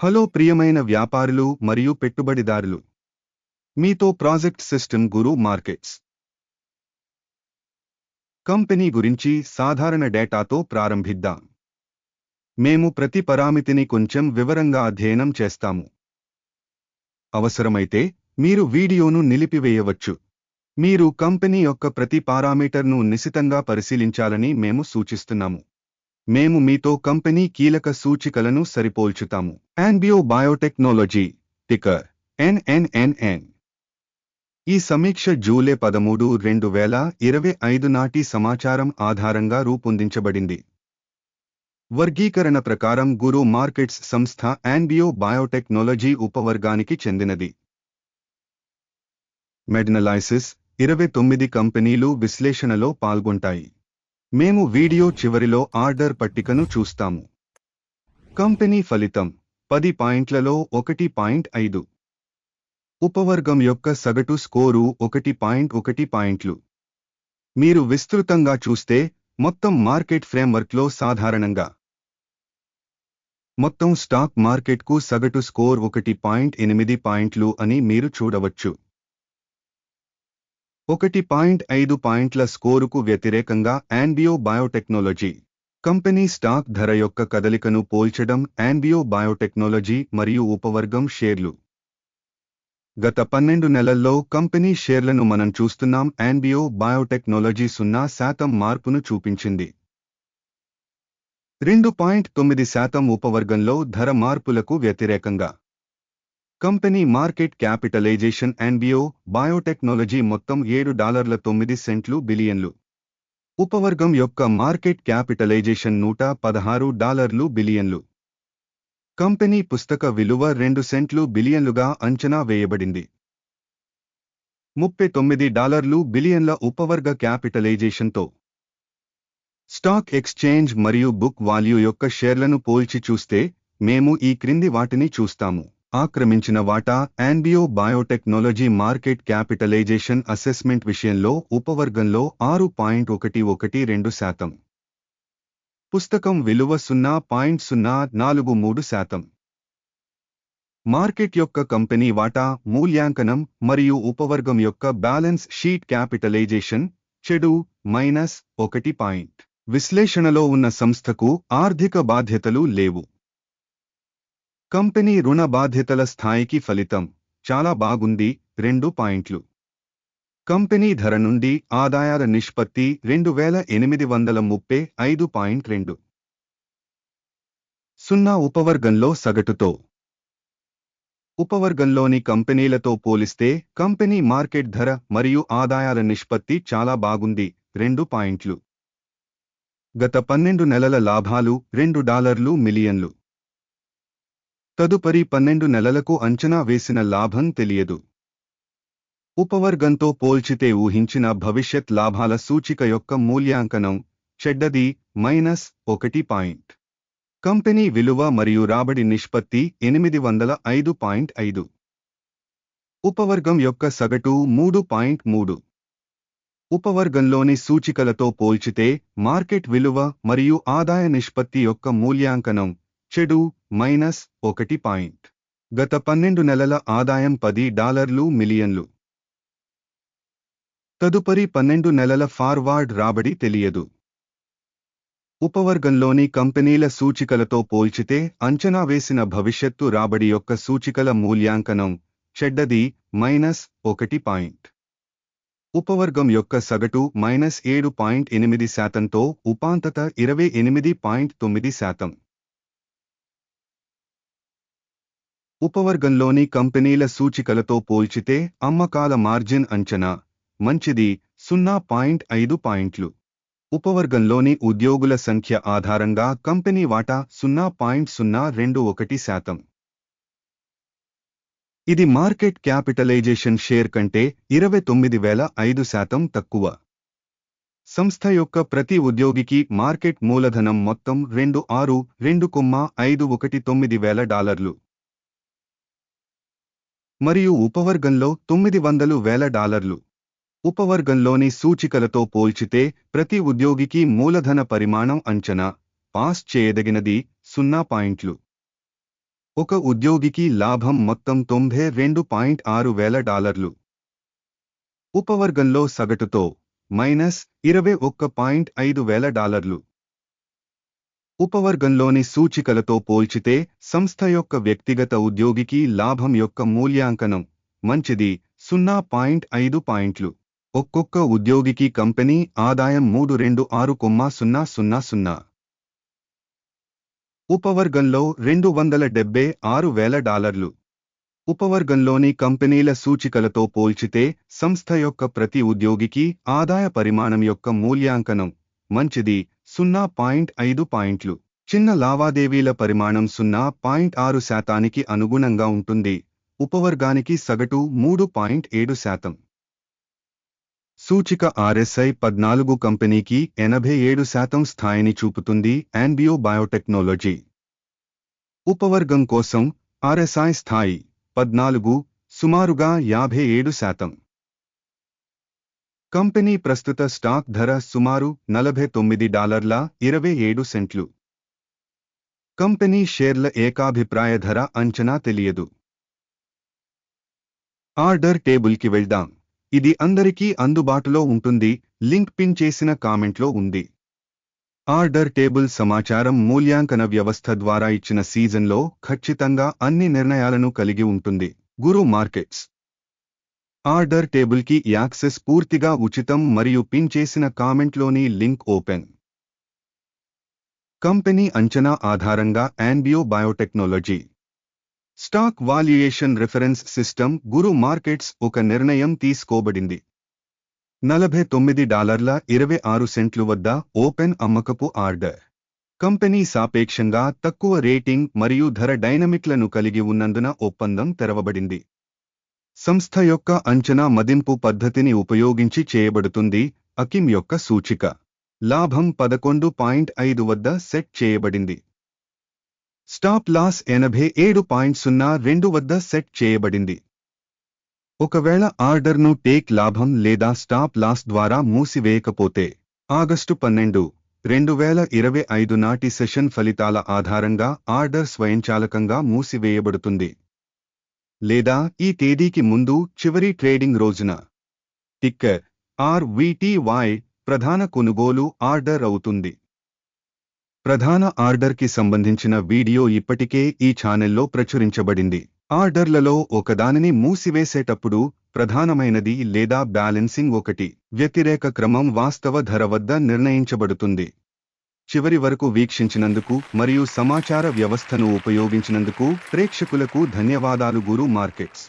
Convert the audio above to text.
Hello ప్రియమైన వ్యాపారులు మరియు పెట్టుబడిదారులు. మీతో project system guru markets. Company గురించి సాధారణ డేటాతో ప్రారంభిద్దాం. మేము ప్రతి పరామితిని కొంచెం వివరంగా అధ్యయనం చేస్తాము. అవసరమైతే మీరు వీడియోను నిలిపివేయవచ్చు. మీరు కంపెనీ యొక్క ప్రతి పారామీటర్ను నిశితంగా పరిశీలించాలని మేము సూచిస్తున్నాము. మేము మీతో కంపెనీ కీలక సూచికలను సరిపోల్చుతాము. ఆన్బియో బయోటెక్నాలజీ టికర్ ఎన్ఎన్ఎన్ఎన్ ఈ సమీక్ష జూలై పదమూడు రెండు వేల ఇరవై ఐదు నాటి సమాచారం ఆధారంగా రూపొందించబడింది. వర్గీకరణ ప్రకారం గురు మార్కెట్స్ సంస్థ ఆన్బియో బయోటెక్నాలజీ ఉపవర్గానికి చెందినది. మెడనలైసిస్ ఇరవై తొమ్మిది కంపెనీలు విశ్లేషణలో పాల్గొంటాయి. మేము వీడియో చివరిలో ఆర్డర్ పట్టికను చూస్తాము. కంపెనీ ఫలితం పది పాయింట్లలో ఒకటి పాయింట్ ఐదు. ఉపవర్గం యొక్క సగటు స్కోరు ఒకటి పాయింట్ ఒకటి పాయింట్లు. మీరు విస్తృతంగా చూస్తే మొత్తం మార్కెట్ ఫ్రేమ్వర్క్లో సాధారణంగా. మొత్తం స్టాక్ మార్కెట్కు సగటు స్కోర్ ఒకటి పాయింట్ ఎనిమిది పాయింట్లు అని మీరు చూడవచ్చు. ఒకటి పాయింట్ ఐదు పాయింట్ల స్కోరుకు వ్యతిరేకంగా ఆన్బియో బయోటెక్నాలజీ కంపెనీ స్టాక్ ధర యొక్క కదలికను పోల్చడం ఆన్బియో బయోటెక్నాలజీ మరియు ఉపవర్గం షేర్లు. గత పన్నెండు నెలల్లో కంపెనీ షేర్లను మనం చూస్తున్నాం ఆన్బియో బయోటెక్నాలజీ సున్నా శాతం మార్పును చూపించింది. రెండు పాయింట్ తొమ్మిది శాతం ఉపవర్గంలో ధర మార్పులకు వ్యతిరేకంగా company market capitalization N B O biotechnology మొత్తం ఏడు డాలర్ల తొమ్మిది సెంట్లు బిలియన్లు. ఉపవర్గం యొక్క మార్కెట్ క్యాపిటలైజేషన్ నూట పదహారు డాలర్లు బిలియన్లు. కంపెనీ పుస్తక విలువ రెండు సెంట్లు బిలియన్లుగా అంచనా వేయబడింది. ముప్పై తొమ్మిది డాలర్లు బిలియన్ల ఉపవర్గ క్యాపిటలైజేషన్తో. స్టాక్ ఎక్స్చేంజ్ మరియు బుక్ వాల్యూ యొక్క షేర్లను పోల్చి చూస్తే మేము ఈ క్రింది వాటిని చూస్తాము. ఆక్రమించిన వాటా ఆన్బియో బయోటెక్నాలజీ మార్కెట్ క్యాపిటలైజేషన్ అసెస్మెంట్ విషయంలో ఉపవర్గంలో ఆరు పాయింట్ ఒకటి ఒకటి రెండు శాతం. పుస్తకం విలువ సున్నా పాయింట్ సున్నా నాలుగు మూడు శాతం. మార్కెట్ యొక్క కంపెనీ వాటా మూల్యాంకనం మరియు ఉపవర్గం యొక్క బ్యాలెన్స్ షీట్ క్యాపిటలైజేషన్ చెడు మైనస్ ఒకటి పాయింట్. విశ్లేషణలో ఉన్న సంస్థకు ఆర్థిక బాధ్యతలు లేవు. కంపెనీ రుణ బాధ్యతల స్థాయికి ఫలితం చాలా బాగుంది రెండు పాయింట్లు. కంపెనీ ధర నుండి ఆదాయాల నిష్పత్తి రెండు వేల ఎనిమిది వందల ముప్పై ఐదు పాయింట్ రెండు. సున్నా ఉపవర్గంలో సగటుతో. ఉపవర్గంలోని కంపెనీలతో పోలిస్తే కంపెనీ మార్కెట్ ధర మరియు ఆదాయాల నిష్పత్తి చాలా బాగుంది రెండు పాయింట్లు. గత పన్నెండు నెలల లాభాలు రెండు డాలర్లు మిలియన్లు. తదుపరి పన్నెండు నెలలకు అంచనా వేసిన లాభం తెలియదు. ఉపవర్గంతో పోల్చితే ఊహించిన భవిష్యత్ లాభాల సూచిక యొక్క మూల్యాంకనం చెడ్డది మైనస్ ఒకటి పాయింట్. కంపెనీ విలువ మరియు రాబడి నిష్పత్తి ఎనిమిది వందల ఐదు పాయింట్ ఐదు. ఉపవర్గం యొక్క సగటు మూడు పాయింట్ మూడు. ఉపవర్గంలోని సూచికలతో పోల్చితే మార్కెట్ విలువ మరియు ఆదాయ నిష్పత్తి యొక్క మూల్యాంకనం చెడు మైనస్ ఒకటి పాయింట్. గత పన్నెండు నెలల ఆదాయం పది డాలర్లు మిలియన్లు. తదుపరి పన్నెండు నెలల ఫార్వార్డ్ రాబడి తెలియదు. ఉపవర్గంలోని కంపెనీల సూచికలతో పోల్చితే అంచనా వేసిన భవిష్యత్తు రాబడి యొక్క సూచికల మూల్యాంకనం చెడ్డది మైనస్ ఒకటి పాయింట్. ఉపవర్గం యొక్క సగటు మైనస్ ఏడు పాయింట్ ఎనిమిది శాతంతో ఉపాంతత ఇరవై ఎనిమిది పాయింట్ తొమ్మిది శాతం. ఉపవర్గంలోని కంపెనీల సూచికలతో పోల్చితే అమ్మకాల మార్జిన్ అంచనా మంచిది సున్నా పాయింట్ ఐదు పాయింట్లు. ఉపవర్గంలోని ఉద్యోగుల సంఖ్య ఆధారంగా కంపెనీ వాటా సున్నా పాయింట్ సున్నా రెండు ఒకటి శాతం. ఇది మార్కెట్ క్యాపిటలైజేషన్ షేర్ కంటే ఇరవై తొమ్మిది వేల ఐదు శాతం తక్కువ. సంస్థ యొక్క ప్రతి ఉద్యోగికి మార్కెట్ మూలధనం మొత్తం రెండు ఆరు రెండు కొమ్మ ఐదు ఒకటి తొమ్మిది వేల డాలర్లు. మరియు ఉపవర్గంలో తొమ్మిది వందలు వేల డాలర్లు. ఉపవర్గంలోని సూచికలతో పోల్చితే ప్రతి ఉద్యోగికి మూలధన పరిమాణం అంచనా పాస్ చేయదగినది సున్నా పాయింట్లు. ఒక ఉద్యోగికి లాభం మొత్తం తొంభై రెండు పాయింట్ ఆరు వేల డాలర్లు. ఉపవర్గంలో సగటుతో మైనస్ ఇరవై ఒక్క పాయింట్ ఐదు వేల డాలర్లు. ఉపవర్గంలోని సూచికలతో పోల్చితే సంస్థ యొక్క వ్యక్తిగత ఉద్యోగికి లాభం యొక్క మూల్యాంకనం మంచిది సున్నా పాయింట్ ఐదు పాయింట్లు. ఒక్కొక్క ఉద్యోగికి కంపెనీ ఆదాయం మూడు రెండు ఆరు కొమ్మా సున్నా సున్నా సున్నా. ఉపవర్గంలో రెండు వందల డెబ్బై ఆరు వేల డాలర్లు. ఉపవర్గంలోని కంపెనీల సూచికలతో పోల్చితే సంస్థ యొక్క ప్రతి ఉద్యోగికి ఆదాయ పరిమాణం యొక్క మూల్యాంకనం మంచిది. సున్నా పాయింట్ ఐదు పాయింట్లు. చిన్న లావాదేవీల పరిమాణం సున్నా పాయింట్ ఆరు శాతానికి అనుగుణంగా ఉంటుంది. ఉపవర్గానికి సగటు మూడు పాయింట్ ఏడు శాతం. సూచిక ఆర్ఎస్ఐ పద్నాలుగు కంపెనీకి ఎనభై ఏడు శాతం స్థాయిని చూపుతుంది ఆన్బియో బయోటెక్నాలజీ ఉపవర్గం కోసం ఆర్ఎస్ఐ స్థాయి పద్నాలుగు సుమారుగా యాభై ఏడు శాతం. కంపెనీ ప్రస్తుత స్టాక్ ధర సుమారు నలభై తొమ్మిది డాలర్ల ఇరవై ఏడు సెంట్లు. కంపెనీ షేర్ల ఏకాభిప్రాయ ధర అంచనా తెలియదు. ఆర్డర్ టేబుల్కి వెళ్దాం. ఇది అందరికీ అందుబాటులో ఉంటుంది లింక్ పిన్ చేసిన కామెంట్లో ఉంది. ఆర్డర్ టేబుల్ సమాచారం మూల్యాంకన వ్యవస్థ ద్వారా ఇచ్చిన సీజన్లో ఖచ్చితంగా అన్ని నిర్ణయాలను కలిగి ఉంటుంది. Guru markets. ఆర్డర్ టేబుల్కి యాక్సెస్ పూర్తిగా ఉచితం మరియు పిన్ చేసిన కామెంట్లోని లింక్ ఓపెన్. కంపెనీ అంచనా ఆధారంగా ఆన్బియో biotechnology stock valuation reference system guru markets ఒక నిర్ణయం తీసుకోబడింది. నలభై తొమ్మిది డాలర్ల ఇరవై ఆరు సెంట్లు వద్ద ఓపెన్ అమ్మకపు ఆర్డర్. కంపెనీ సాపేక్షంగా తక్కువ రేటింగ్ మరియు ధర డైనమిక్లను కలిగి ఉన్నందున ఒప్పందం తెరవబడింది. సంస్థ యొక్క అంచనా మదింపు పద్ధతిని ఉపయోగించి చేయబడుతుంది అకిమ్ యొక్క సూచిక. లాభం పదకొండు పాయింట్ ఐదు వద్ద సెట్ చేయబడింది. స్టాప్ లాస్ ఎనభై ఏడు పాయింట్ సున్నా రెండు వద్ద సెట్ చేయబడింది. ఒకవేళ ఆర్డర్ను టేక్ లాభం లేదా స్టాప్ లాస్ ద్వారా మూసివేయకపోతే ఆగస్టు పన్నెండు రెండు వేల ఇరవై ఐదు నాటి సెషన్ ఫలితాల ఆధారంగా ఆర్డర్ స్వయంచాలకంగా మూసివేయబడుతుంది. లేదా ఈ తేదీకి ముందు చివరి ట్రేడింగ్ రోజున. టిక్కర్ ఆర్వీటీవై ప్రధాన కొనుగోలు ఆర్డర్ అవుతుంది. ప్రధాన ఆర్డర్కి సంబంధించిన వీడియో ఇప్పటికే ఈ ఛానెల్లో ప్రచురించబడింది. ఆర్డర్లలో ఒకదానిని మూసివేసేటప్పుడు ప్రధానమైనది లేదా బ్యాలెన్సింగ్ ఒకటి. వ్యతిరేక క్రమం వాస్తవ ధర వద్ద నిర్ణయించబడుతుంది. చివరి వరకు వీక్షించినందుకు మరియు సమాచార వ్యవస్థను ఉపయోగించినందుకు ప్రేక్షకులకు ధన్యవాదాలు గురు మార్కెట్స్.